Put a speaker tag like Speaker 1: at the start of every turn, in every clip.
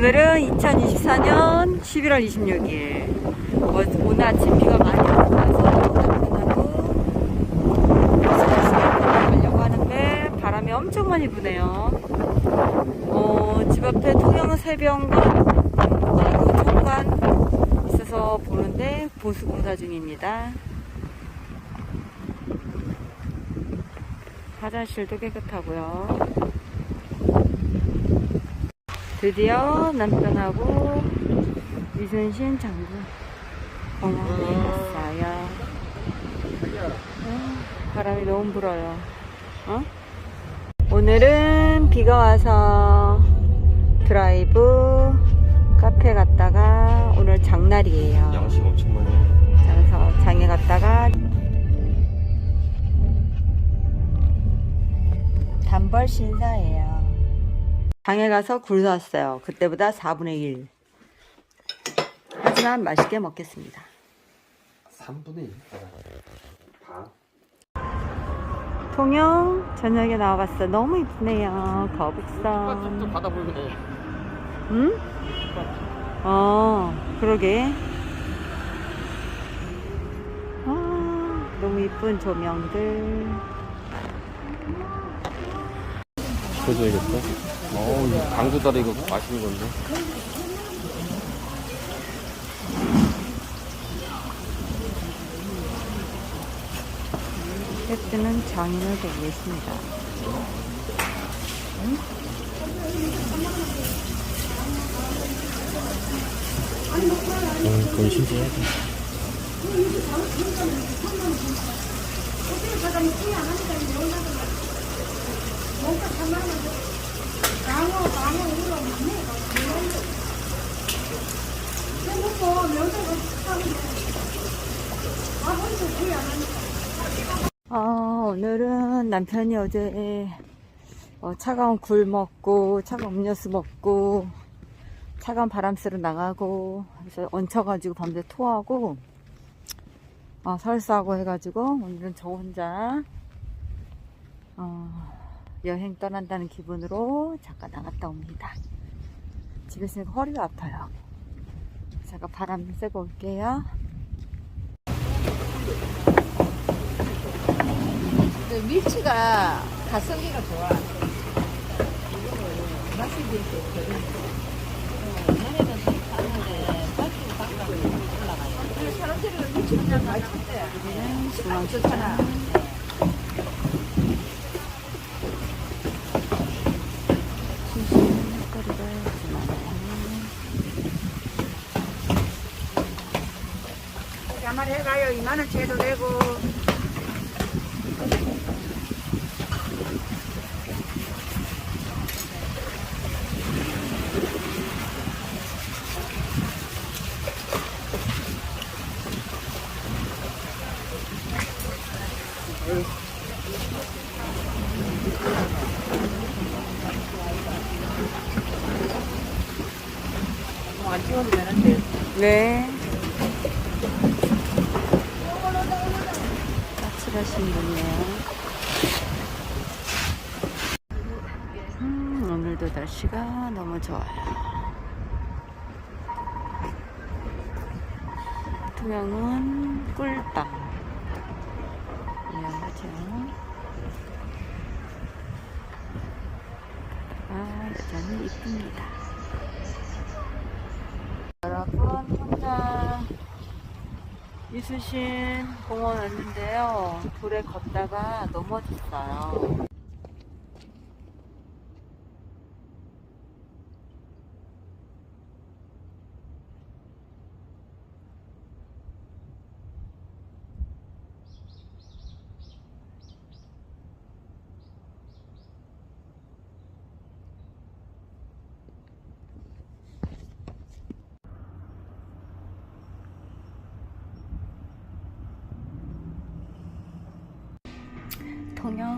Speaker 1: 오늘은 2024년 11월 26일. 어, 오늘 아침 비가 많이 남편하고 수산시장에 가려고 하는데 바람이 엄청 많이 부네요. 어, 집 앞에 통영 새병관 그리고 청관 있어서 보는데 보수공사 중입니다. 화장실도 깨끗하고요. 드디어 남편하고 이순신 장군 공항에 왔어요. 아, 바람이 너무 불어요. 어? 오늘은 비가 와서 드라이브 카페 갔다가 오늘 장날이에요.
Speaker 2: 양식 엄청 많이.
Speaker 1: 자, 그래서 장에 갔다가 단벌 신사예요. 장에 가서 굴 샀어요. 그때보다 4분의 1. 하지만 맛있게 먹겠습니다.
Speaker 2: 3분의 1. 반.
Speaker 1: 통영 저녁에 나와봤어. 너무 이쁘네요.
Speaker 2: 또
Speaker 1: 거북선.
Speaker 2: 바다 보이네.
Speaker 1: 응? 어, 그러게. 아, 너무 이쁜 조명들.
Speaker 2: 지켜줘야겠다. 어우, 이 강주다리 이거 맛있는 건데.
Speaker 1: 셰프는 장인을 보고 있습니다.
Speaker 2: 음, 그건 신기하 다.
Speaker 1: 아, 오늘은 남편이 어제 어, 차가운 굴 먹고 차가운 음료수 먹고 차가운 바람 쐬러 나가고 그래서 얹혀가지고 밤새 토하고 어, 설사하고 해가지고 오늘은 저 혼자 어, 여행 떠난다는 기분으로 잠깐 나갔다 옵니다. 집에 있으니까 허리가 아파요. 제가 바람 쐬고 올게요.
Speaker 3: 그 밀치가 가성비가 좋아. 맛이 되게 좋거든. 옛날에는 샀는데 맛이 올라가요. 사람들이 밀치 그냥 찾대.
Speaker 1: 중앙
Speaker 3: 좋잖아.
Speaker 1: 거리가 지나가요.
Speaker 3: 야말 해가요. 2만 원째도 되고. 안 찍어도 되는데.
Speaker 1: 네. 까칠하신 분이에요. 음, 오늘도 날씨가 너무 좋아요. 통영은 꿀빵. 유명하죠. 아, 여전히 이쁩니다. 여러분 혼자 이수신 공원 왔는데요. 돌에 걷다가 넘어졌어요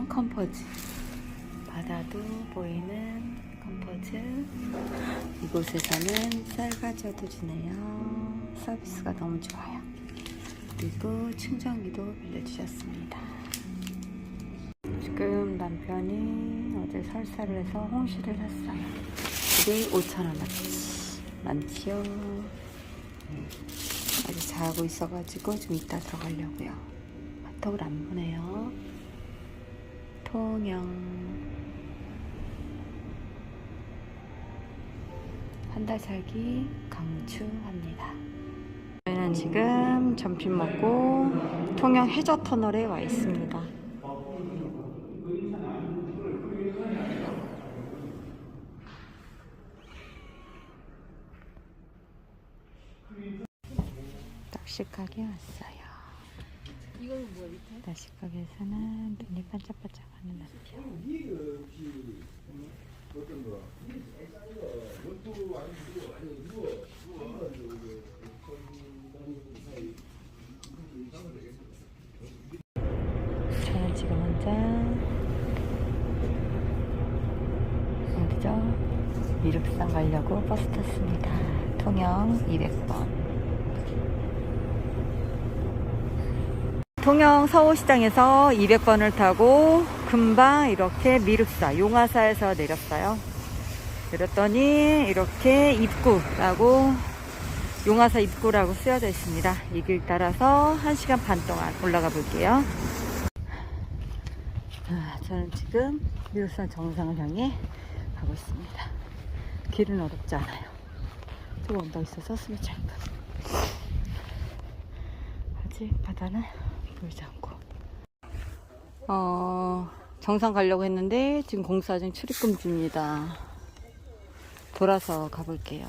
Speaker 1: 통영 컴포즈. 바다도 보이는 컴포즈. 이곳에서는 쌀 가져도 주네요. 서비스가 너무 좋아요. 그리고 충전기도 빌려주셨습니다. 지금 남편이 어제 설사를 해서 홍시를 샀어요. 이게 5,000원어치 많지요. 아직 자고 있어가지고 좀 이따 들어가려고요. 카톡을 안 보내요. 통영. 한 달 살기 강추합니다. 저희는 지금 점심 먹고 통영 해저 터널에 와 있습니다. 낚시 가게 왔어요.
Speaker 3: 이거는 뭐야 밑에?
Speaker 1: 낚시가게에서는 눈이 반짝반짝하는 남편. 저는 지금 혼자 어디죠? 미륵산 가려고 버스 탔습니다. 통영 200번. 통영 서울시장에서 200번을 타고 금방 이렇게 미륵사 용화사에서 내렸어요. 내렸더니 이렇게 입구라고 용화사 입구라고 쓰여져 있습니다. 이 길 따라서 1시간 반 동안 올라가 볼게요. 아, 저는 지금 미륵산 정상을 향해 가고 있습니다. 길은 어렵지 않아요. 조금 언덕 있어서 숨이 짧은. 아직 바다는 보이지 않고. 어, 정상 가려고 했는데 지금 공사 중 출입 금지입니다. 돌아서 가볼게요.